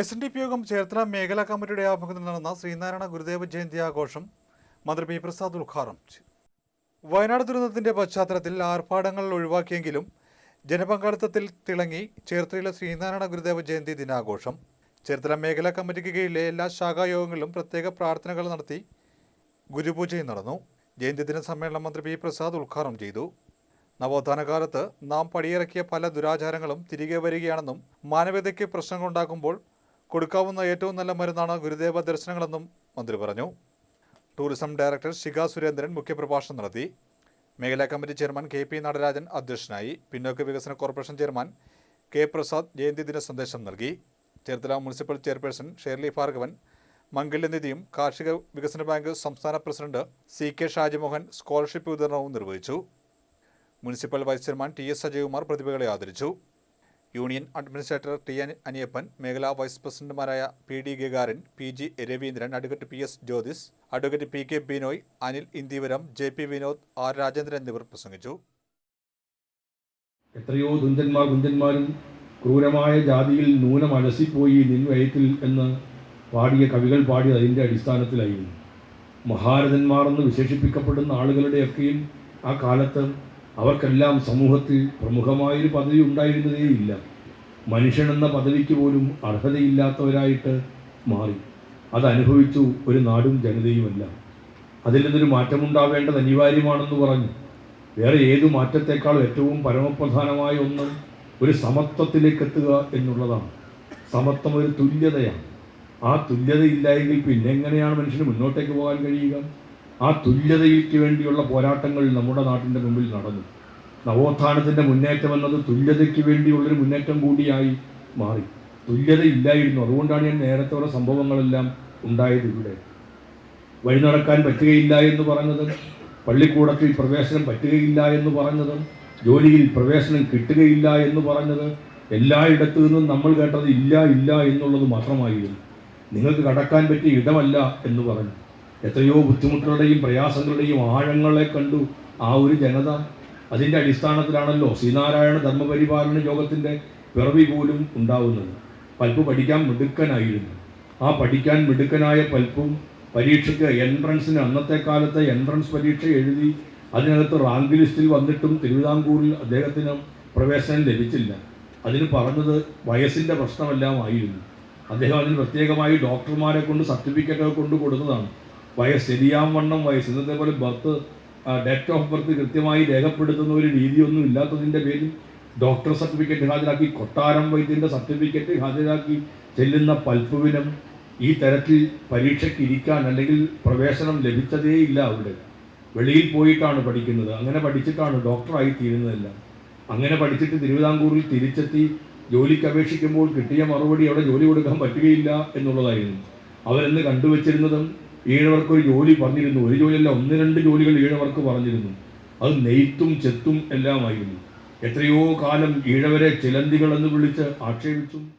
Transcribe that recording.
S N D P യോഗം ചേർത്തല മേഖലാ കമ്മിറ്റിയുടെ ആഭിമുഖ്യത്തിൽ നടന്ന ശ്രീനാരായണ ഗുരുദേവ ജയന്തി ആഘോഷം മന്ത്രി പി പ്രസാദ് ഉദ്ഘാടനം ചെയ്തു. വയനാട് ദുരന്തത്തിന്റെ പശ്ചാത്തലത്തിൽ ആർഭാടങ്ങൾ ഒഴിവാക്കിയെങ്കിലും ജനപങ്കാളിത്തത്തിൽ തിളങ്ങി ചേർത്തലയിലെ ശ്രീനാരായണ ഗുരുദേവ ജയന്തി ദിനാഘോഷം. ചേർത്തല മേഖലാ കമ്മിറ്റിക്ക് കീഴിലെ എല്ലാ ശാഖായോഗങ്ങളിലും പ്രത്യേക പ്രാർത്ഥനകൾ നടത്തി ഗുരുപൂജയും നടന്നു. ജയന്തി ദിന സമ്മേളനം മന്ത്രി പി പ്രസാദ് ഉദ്ഘാടനം ചെയ്തു. നവോത്ഥാന കാലത്ത് നാം പടിയിറക്കിയ പല ദുരാചാരങ്ങളും തിരികെ വരികയാണെന്നും മാനവികതയ്ക്ക് പ്രശ്നങ്ങളുണ്ടാക്കുമ്പോൾ കൊടുക്കാവുന്ന ഏറ്റവും നല്ല മരുന്നാണ് ഗുരുദേവ ദർശനങ്ങളെന്നും മന്ത്രി പറഞ്ഞു. ടൂറിസം ഡയറക്ടർ ശിഖ സുരേന്ദ്രൻ മുഖ്യപ്രഭാഷണം നടത്തി. മേഖലാ committee chairman K P Natarajan അധ്യക്ഷനായി. പിന്നോക്ക വികസന കോർപ്പറേഷൻ ചെയർമാൻ കെ പ്രസാദ് ജയന്തി ദിന സന്ദേശം നൽകി. Cherthala municipal chairperson Shirley Bhargavan മംഗല്യനിധിയും കാർഷിക വികസന ബാങ്ക് സംസ്ഥാന president C K Shajimohan scholarship വിതരണവും നിർവഹിച്ചു. Municipal vice chairman T S Ajayakumar പ്രതിഭകളെ ആദരിച്ചു. Union administrator T N Aniyappan മേഖലാ വൈസ് പ്രസിഡന്റുമാരായ P D Gagarin P G Raveendran advocate P S Jyothis advocate P K Binoy Anil Indivaram J P Vinod R Rajendran എന്നിവർ പ്രസംഗിച്ചു. എത്രയോ ദുന്തന്മാർ ദുന്തന്മാരും ക്രൂരമായ ജാതിയിൽ നൂനം അലസിപ്പോയി നിൻവയത്തിൽ എന്ന് പാടിയ കവികൾ പാടിയത് അതിന്റെ അടിസ്ഥാനത്തിലായിരുന്നു. മഹാരഥന്മാർ എന്ന് വിശേഷിപ്പിക്കപ്പെടുന്ന ആളുകളുടെയൊക്കെയും ആ കാലത്ത് അവർക്കെല്ലാം സമൂഹത്തിൽ പ്രമുഖമായൊരു പദവി ഉണ്ടായിരുന്നതേയില്ല. മനുഷ്യനെന്ന പദവിക്ക് പോലും അർഹതയില്ലാത്തവരായിട്ട് മാറി. അതനുഭവിച്ചു ഒരു നാടും ജനതയുമെല്ലാം. അതിൽ നിന്നൊരു മാറ്റമുണ്ടാവേണ്ടത് അനിവാര്യമാണെന്ന് പറഞ്ഞു. വേറെ ഏതു മാറ്റത്തെക്കാളും ഏറ്റവും പരമപ്രധാനമായ ഒന്ന് ഒരു സമത്വത്തിലേക്ക് എത്തുക എന്നുള്ളതാണ്. സമത്വം ഒരു തുല്യതയാണ്. ആ തുല്യതയില്ലായെങ്കിൽ പിന്നെ എങ്ങനെയാണ് മനുഷ്യന് മുന്നോട്ടേക്ക് പോകാൻ കഴിയുക? ആ തുല്യതയ്ക്ക് വേണ്ടിയുള്ള പോരാട്ടങ്ങൾ നമ്മുടെ നാട്ടിന്റെ മുമ്പിൽ നടന്നു. നവോത്ഥാനത്തിന്റെ മുന്നേറ്റം എന്നത് തുല്യതയ്ക്ക് വേണ്ടിയുള്ളൊരു മുന്നേറ്റം കൂടിയായി മാറി. തുല്യത ഇല്ലായിരുന്നു അതുകൊണ്ടാണ് ഞാൻ നേരത്തെ സംഭവങ്ങളെല്ലാം ഉണ്ടായത് ഇവിടെ. വഴി നടക്കാൻ പറ്റുകയില്ല എന്ന് പറഞ്ഞതും പള്ളിക്കൂടത്തിൽ പ്രവേശനം പറ്റുകയില്ല എന്ന് പറഞ്ഞതും ജോലിയിൽ പ്രവേശനം കിട്ടുകയില്ല എന്ന് പറഞ്ഞത് എല്ലായിടത്തു നിന്നും നമ്മൾ കേട്ടത് ഇല്ല ഇല്ല എന്നുള്ളത് മാത്രമായിരുന്നു. നിങ്ങൾക്ക് കടക്കാൻ പറ്റിയ ഇടമല്ല എന്ന് പറഞ്ഞു. എത്രയോ ബുദ്ധിമുട്ടുകളുടെയും പ്രയാസങ്ങളുടെയും ആഴങ്ങളെ കണ്ടു ആ ഒരു ജനത അതിന്റെ അടിസ്ഥാനത്തിലാണല്ലോ ശ്രീനാരായണ ധർമ്മപരിപാലന യോഗത്തിന്റെ പിറവി പോലും ഉണ്ടാവുന്നത്. പൽപ്പ് പഠിക്കാൻ മിടുക്കനായിരുന്നു. ആ പഠിക്കാൻ മിടുക്കനായ പൽപ്പും പരീക്ഷയ്ക്ക് എൻട്രൻസിന് അന്നത്തെ കാലത്തെ എൻട്രൻസ് പരീക്ഷ എഴുതി അതിനകത്ത് റാങ്ക് ലിസ്റ്റിൽ വന്നിട്ടും തിരുവിതാംകൂറിൽ അദ്ദേഹത്തിന് പ്രവേശനം ലഭിച്ചില്ല. അതിന് പറഞ്ഞത് വയസ്സിന്റെ പ്രശ്നമെല്ലാമായിരുന്നു അദ്ദേഹം അതിന് പ്രത്യേകമായി ഡോക്ടർമാരെ കൊണ്ട് സർട്ടിഫിക്കറ്റൊക്കെ കൊണ്ട് കൊടുത്തതാണ്. വയസ്സ് ശരിയാം വണ്ണം വയസ്സ് ഇന്നത്തെ പോലെ ബർത്ത് ഡേറ്റ് ഓഫ് ബർത്ത് കൃത്യമായി രേഖപ്പെടുത്തുന്ന ഒരു രീതിയൊന്നും ഇല്ലാത്തതിന്റെ പേരിൽ ഡോക്ടർ സർട്ടിഫിക്കറ്റ് ഹാജരാക്കി കൊട്ടാരം വൈദ്യന്റെ സർട്ടിഫിക്കറ്റ് ഹാജരാക്കി ചെല്ലുന്ന പൽപ്പുവിനും ഈ തരത്തിൽ പരീക്ഷയ്ക്ക് ഇരിക്കാൻ അല്ലെങ്കിൽ പ്രവേശനം ലഭിച്ചതേ ഇല്ല അവിടെ. വെളിയിൽ പോയിട്ടാണ് പഠിക്കുന്നത്. അങ്ങനെ പഠിച്ചിട്ടാണ് ഡോക്ടറായി തീരുന്നതെല്ലാം. അങ്ങനെ പഠിച്ചിട്ട് തിരുവിതാംകൂറിൽ തിരിച്ചെത്തി ജോലിക്ക് അപേക്ഷിക്കുമ്പോൾ കിട്ടിയ മറുപടി അവിടെ ജോലി കൊടുക്കാൻ പറ്റുകയില്ല എന്നുള്ളതായിരുന്നു. അവരെന്ന് കണ്ടുവച്ചിരുന്നതും ഈഴവർക്ക് ഒരു ജോലി പറഞ്ഞിരുന്നു. ഒരു ജോലിയല്ല ഒന്ന് രണ്ട് ജോലികൾ ഈഴവർക്ക് പറഞ്ഞിരുന്നു. അത് നെയ്ത്തും ചെത്തും എല്ലാമായിരുന്നു. എത്രയോ കാലം ഈഴവരെ ചിലന്തികൾ എന്ന് വിളിച്ച് ആക്ഷേപിച്ചും.